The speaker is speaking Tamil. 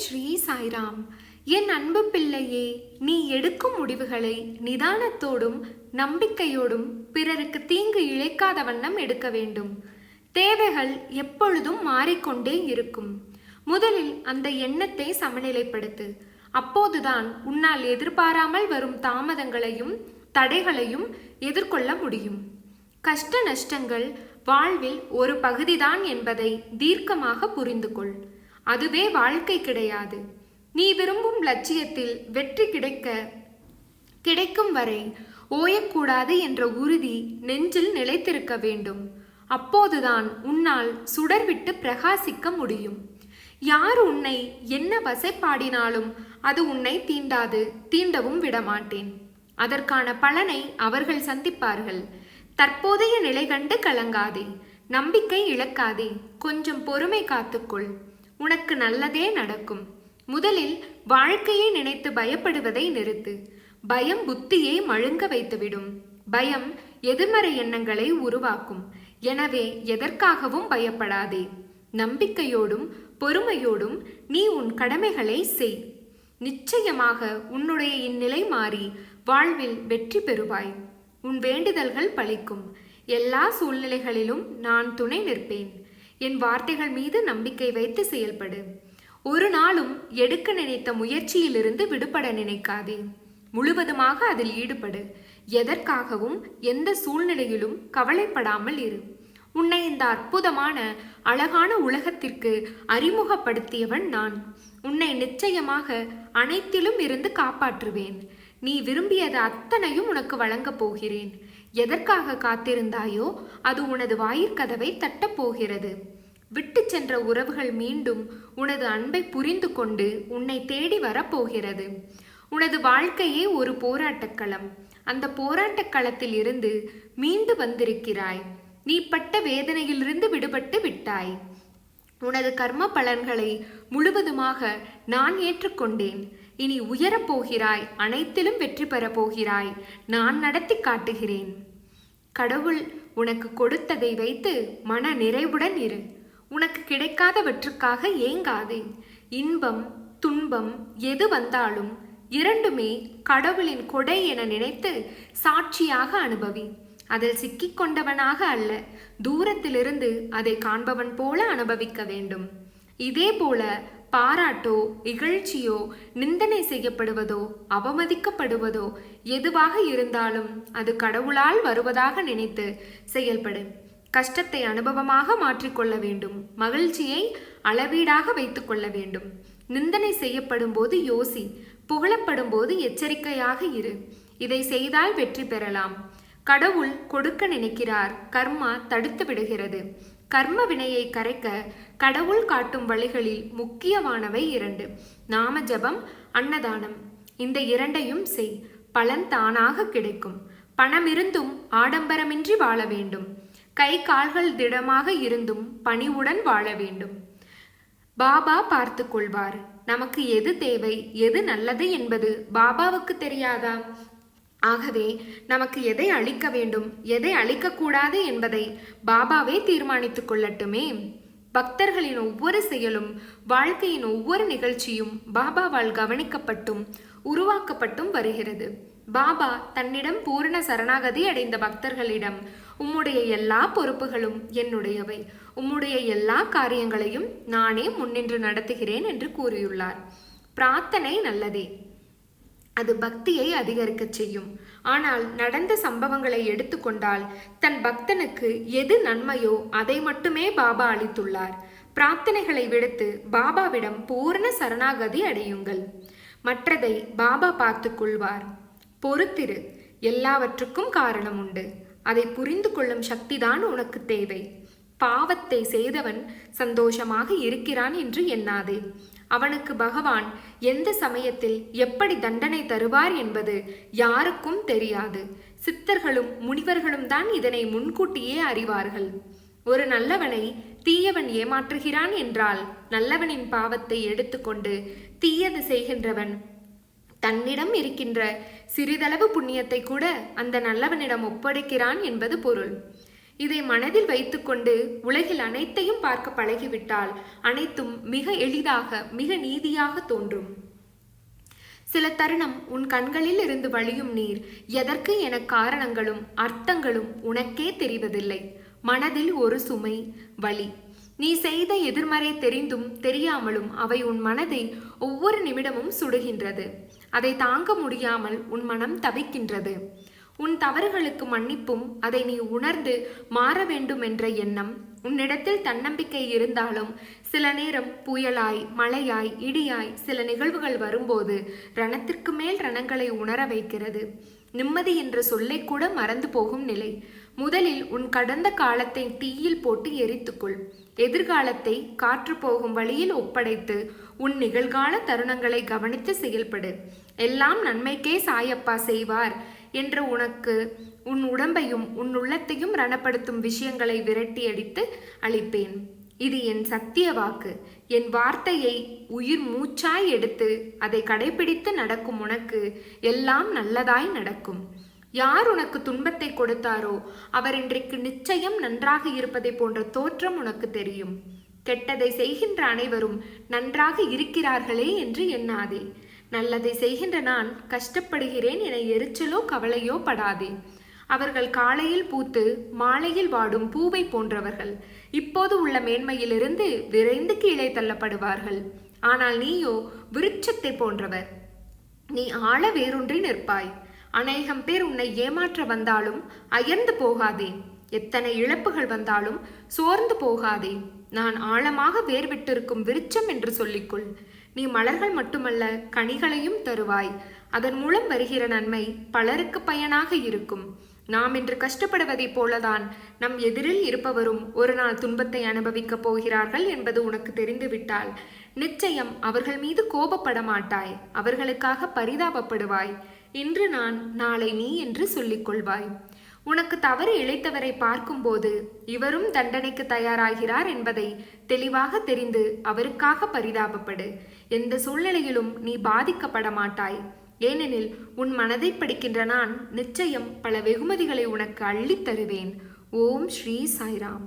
ஸ்ரீ சாய்ராம். என் அன்பு பிள்ளையே நீ எடுக்கும் முடிவுகளை நிதானத்தோடும் நம்பிக்கையோடும் பிறருக்கு தீங்கு இழைக்காத வண்ணம் எடுக்க வேண்டும். தேவைகள் எப்பொழுதும் மாறிக்கொண்டே இருக்கும். முதலில் அந்த எண்ணத்தை சமநிலைப்படுத்து. அப்போதுதான் உன்னால் எதிர்பாராமல் வரும் தாமதங்களையும் தடைகளையும் எதிர்கொள்ள முடியும். கஷ்ட நஷ்டங்கள் வாழ்வில் ஒரு பகுதிதான் என்பதை தீர்க்கமாக புரிந்து கொள் அதுவே வாழ்க்கை கிடையாது. நீ விரும்பும் லட்சியத்தில் வெற்றி கிடைக்க கிடைக்கும் வரை ஓயக்கூடாது என்ற உறுதி நெஞ்சில் நிலைத்திருக்க வேண்டும். அப்போதுதான் உன்னால் சுடர்விட்டு பிரகாசிக்க முடியும். யார் உன்னை என்ன வசைப்பாடினாலும் அது உன்னை தீண்டாது தீண்டவும் விடமாட்டேன். அதற்கான பலனை அவர்கள் சந்திப்பார்கள். தற்போதைய நிலை கண்டு கலங்காதே. நம்பிக்கை இழக்காதே. கொஞ்சம் பொறுமை காத்துக்கொள். உனக்கு நல்லதே நடக்கும். முதலில் வாழ்க்கையை நினைத்து பயப்படுவதை நிறுத்து. பயம் புத்தியை மழுங்க வைத்துவிடும். பயம் எதிர்மறை எண்ணங்களை உருவாக்கும். எனவே எதற்காகவும் பயப்படாதே. நம்பிக்கையோடும் பொறுமையோடும் நீ உன் கடமைகளை செய். நிச்சயமாக உன்னுடைய இந்நிலை மாறி வாழ்வில் வெற்றி பெறுவாய். உன் வேண்டுதல்கள் பலிக்கும் எல்லா சூழ்நிலைகளிலும் நான் துணை நிற்பேன். என் வார்த்தைகள் மீது நம்பிக்கை வைத்து செயல்படு. ஒரு நாளும் எடுக்க நினைத்த முயற்சியிலிருந்து விடுபட நினைக்காதே. முழுவதுமாக அதில் ஈடுபடு. எதற்காகவும் எந்த சூழ்நிலையிலும் கவலைப்படாமல் இரு. உன்னை இந்த அற்புதமான அழகான உலகத்திற்கு அறிமுகப்படுத்தியவன் நான். உன்னை நிச்சயமாக அனைத்திலும் இருந்து காப்பாற்றுவேன். நீ விரும்பியது அத்தனையும் உனக்கு வழங்கப் போகிறேன். எதற்காக காத்திருந்தாயோ அது உனது வாயிற்கதவை தட்டப் போகிறது. விட்டு சென்ற உறவுகள் மீண்டும் உனது அன்பை புரிந்து கொண்டு உன்னை தேடி வரப்போகிறது உனது வாழ்க்கையே ஒரு போராட்டக் களம். அந்த போராட்டக் களத்தில் இருந்து மீண்டு வந்திருக்கிறாய். நீ பட்ட வேதனையிலிருந்து விடுபட்டு விட்டாய். உனது கர்ம பலன்களை முழுவதுமாக நான் ஏற்றுக்கொண்டேன். இனி உயரப் போகிறாய் அனைத்திலும் வெற்றி பெறப் போகிறாய். நான் நடத்தி காட்டுகிறேன். கடவுள் உனக்கு கொடுத்ததை வைத்து மன நிறைவுடன் இரு. உனக்கு கிடைக்காதவற்றுக்காக ஏங்காதே. இன்பம் துன்பம் எது வந்தாலும் இரண்டுமே கடவுளின் கொடை என நினைத்து சாட்சியாக அனுபவி. அதில் சிக்கிக்கொண்டவனாக அல்ல தூரத்திலிருந்து அதை காண்பவன் போல அனுபவிக்க வேண்டும். இதே போல பாராட்டோ இகழ்ச்சியோ நிந்தனை செய்யப்படுவதோ அவமதிக்கப்படுவதோ எதுவாக இருந்தாலும் அது கடவுளால் வருவதாக நினைத்து செயல்படு. கஷ்டத்தை அனுபவமாக மாற்றிக்கொள்ள வேண்டும். மகிழ்ச்சியை அளவீடாக வைத்துக்கொள்ள வேண்டும். நிந்தனை செய்யப்படும் போது யோசி. புகழப்படும் போது எச்சரிக்கையாக இரு. இதை செய்தால் வெற்றி பெறலாம். கடவுள் கொடுக்க நினைக்கிறார். கர்மா தடுத்து விடுகிறது. கர்ம வினையை கரைக்க கடவுள் காட்டும் வழிகளில் முக்கியமானவை இரண்டு. நாம ஜபம் அன்னதானம். இந்த இரண்டையும் செய். பலன் தானாக கிடைக்கும். பணம் இருந்தும் ஆடம்பரமின்றி வாழ வேண்டும். கை கால்கள் திடமாக இருந்தும் பணிவுடன் வாழ வேண்டும். பாபா பார்த்து கொள்வார். நமக்கு எது தேவை எது நல்லது என்பது பாபாவுக்கு தெரியாதா? ஆகவே நமக்கு எதை அழிக்க வேண்டும் எதை அழிக்கக்கூடாது என்பதை பாபாவே தீர்மானித்துக் கொள்ளட்டுமே. பக்தர்களின் ஒவ்வொரு செயலும் வாழ்க்கையின் ஒவ்வொரு நிகழ்ச்சியும் பாபாவால் கவனிக்கப்பட்டும் உருவாக்கப்பட்டும் வருகிறது. பாபா தன்னிடம் பூரண சரணாகதி அடைந்த பக்தர்களிடம் உம்முடைய எல்லா பொறுப்புகளும் என்னுடையவை. உம்முடைய எல்லா காரியங்களையும் நானே முன்னின்று நடத்துகிறேன் என்று கூறியுள்ளார். பிரார்த்தனை நல்லதே. அது பக்தியை அதிகரிக்கச் செய்யும். ஆனால் நடந்த சம்பவங்களை எடுத்துக்கொண்டால் தன் பக்தனுக்கு எது நன்மையோ அதை மட்டுமே பாபா அளித்துள்ளார். பிரார்த்தனைகளை விடுத்து பாபாவிடம் பூரண சரணாகதி அடையுங்கள். மற்றதை பாபா பார்த்து கொள்வார். பொறுத்திரு எல்லாவற்றுக்கும் காரணம் உண்டு அதை புரிந்து கொள்ளும் சக்திதான் உனக்கு தேவை. பாவத்தை செய்தவன் சந்தோஷமாக இருக்கிறான் என்று எண்ணாதே. அவனுக்கு பகவான் எந்த சமயத்தில் எப்படி தண்டனை தருவார் என்பது யாருக்கும் தெரியாது. சித்தர்களும் முனிவர்களும் தான் இதனை முன்கூட்டியே அறிவார்கள். ஒரு நல்லவனை தீயவன் ஏமாற்றுகிறான் என்றால் நல்லவனின் பாவத்தை எடுத்துக்கொண்டு தீயது செய்கின்றவன் தன்னிடம் இருக்கின்ற சிறிதளவு புண்ணியத்தை கூட அந்த நல்லவனிடம் ஒப்படைக்கிறான் என்பது பொருள். இதை மனதில் வைத்துக்கொண்டு உலகில் அனைத்தையும் பார்க்க பழகிவிட்டால் அனைத்தும் மிக எளிதாக மிக நீதியாக தோன்றும். சில தருணம் உன் கண்களில் இருந்து வழியும் நீர் எதற்கு என காரணங்களும் அர்த்தங்களும் உனக்கே தெரிவதில்லை. மனதில் ஒரு சுமை வலி. நீ செய்த எதிர்மறை தெரிந்தும் தெரியாமலும் அவை உன் மனதை ஒவ்வொரு நிமிடமும் சுடுகின்றது. அதை தாங்க முடியாமல் உன் மனம் தவிக்கின்றது. உன் தவறுகளுக்கு மன்னிப்பும் அதை நீ உணர்ந்து மாற வேண்டும் என்ற எண்ணம் உன்னிடத்தில் தன்னம்பிக்கை இருந்தாலும் சில நேரம் புயலாய் மழையாய் இடியாய் சில நிகழ்வுகள் வரும்போது ரணத்திற்கு மேல் ரணங்களை உணர வைக்கிறது. நிம்மதி என்ற சொல்லை கூட மறந்து போகும் நிலை. முதலில் உன் கடந்த காலத்தை தீயில் போட்டு எரித்துக்கொள். எதிர்காலத்தை காற்று போகும் வழியில் ஒப்படைத்து உன் நிகழ்கால தருணங்களை கவனித்து செயல்படு. எல்லாம் நன்மைக்கே சாயப்பா செய்வார். என்று உனக்கு உன் உடம்பையும் உன் உள்ளத்தையும் ரணப்படுத்தும் விஷயங்களை விரட்டி அடித்து அளிப்பேன் இது என் சத்திய வாக்கு. என் வார்த்தையை உயிர் மூச்சாய் எடுத்து அதை கடைபிடித்து நடக்கும் உனக்கு எல்லாம் நல்லதாய் நடக்கும். யார் உனக்கு துன்பத்தை கொடுத்தாரோ அவர் இன்றைக்கு நிச்சயம் நன்றாக இருப்பதை போன்ற தோற்றம் உனக்கு தெரியும். கெட்டதை செய்கின்ற அனைவரும் நன்றாக இருக்கிறார்களே என்று எண்ணாதே. நல்லதை செய்கின்ற நான் கஷ்டப்படுகிறேன் என எரிச்சலோ கவலையோ படாதே. அவர்கள் காலையில் பூத்து மாலையில் வாடும் பூவை போன்றவர்கள். இப்போது உள்ள மேன்மையிலிருந்து விரைந்து கீழே தள்ளப்படுவார்கள். ஆனால் நீயோ விருட்சத்தை போன்றவர். நீ ஆழ வேரூன்றி நிற்பாய். அநேகம் பேர் உன்னை ஏமாற்ற வந்தாலும் அயர்ந்து போகாதே. எத்தனை இழப்புகள் வந்தாலும் சோர்ந்து போகாதே. நான் ஆழமாக வேர்விட்டிருக்கும் விருட்சம் என்று சொல்லிக்கொள். நீ மலர்கள் மட்டுமல்ல கனிகளையும் தருவாய். அதன் மூலம் வருகிற நன்மை பலருக்கு பயனாக இருக்கும். நாம் இன்று கஷ்டப்படுவதைப் போலதான் நம் எதிரில் இருப்பவரும் ஒரு நாள் துன்பத்தை அனுபவிக்கப் போகிறார்கள் என்பது உனக்கு தெரிந்துவிட்டால் நிச்சயம் அவர்கள் மீது கோபப்பட மாட்டாய். அவர்களுக்காக பரிதாபப்படுவாய். இன்று நான் நாளை நீ என்று சொல்லிக் கொள்வாய். உனக்கு தவறு இழைத்தவரை பார்க்கும்போது இவரும் தண்டனைக்கு தயாராகிறார் என்பதை தெளிவாக தெரிந்து அவருக்காக பரிதாபப்படு. எந்த சூழ்நிலையிலும் நீ பாதிக்கப்பட மாட்டாய் ஏனெனில் உன் மனதை படிக்கின்ற நான் நிச்சயம் பல வெகுமதிகளை உனக்கு அள்ளித் தருவேன். ஓம் ஸ்ரீ சாய்ராம்.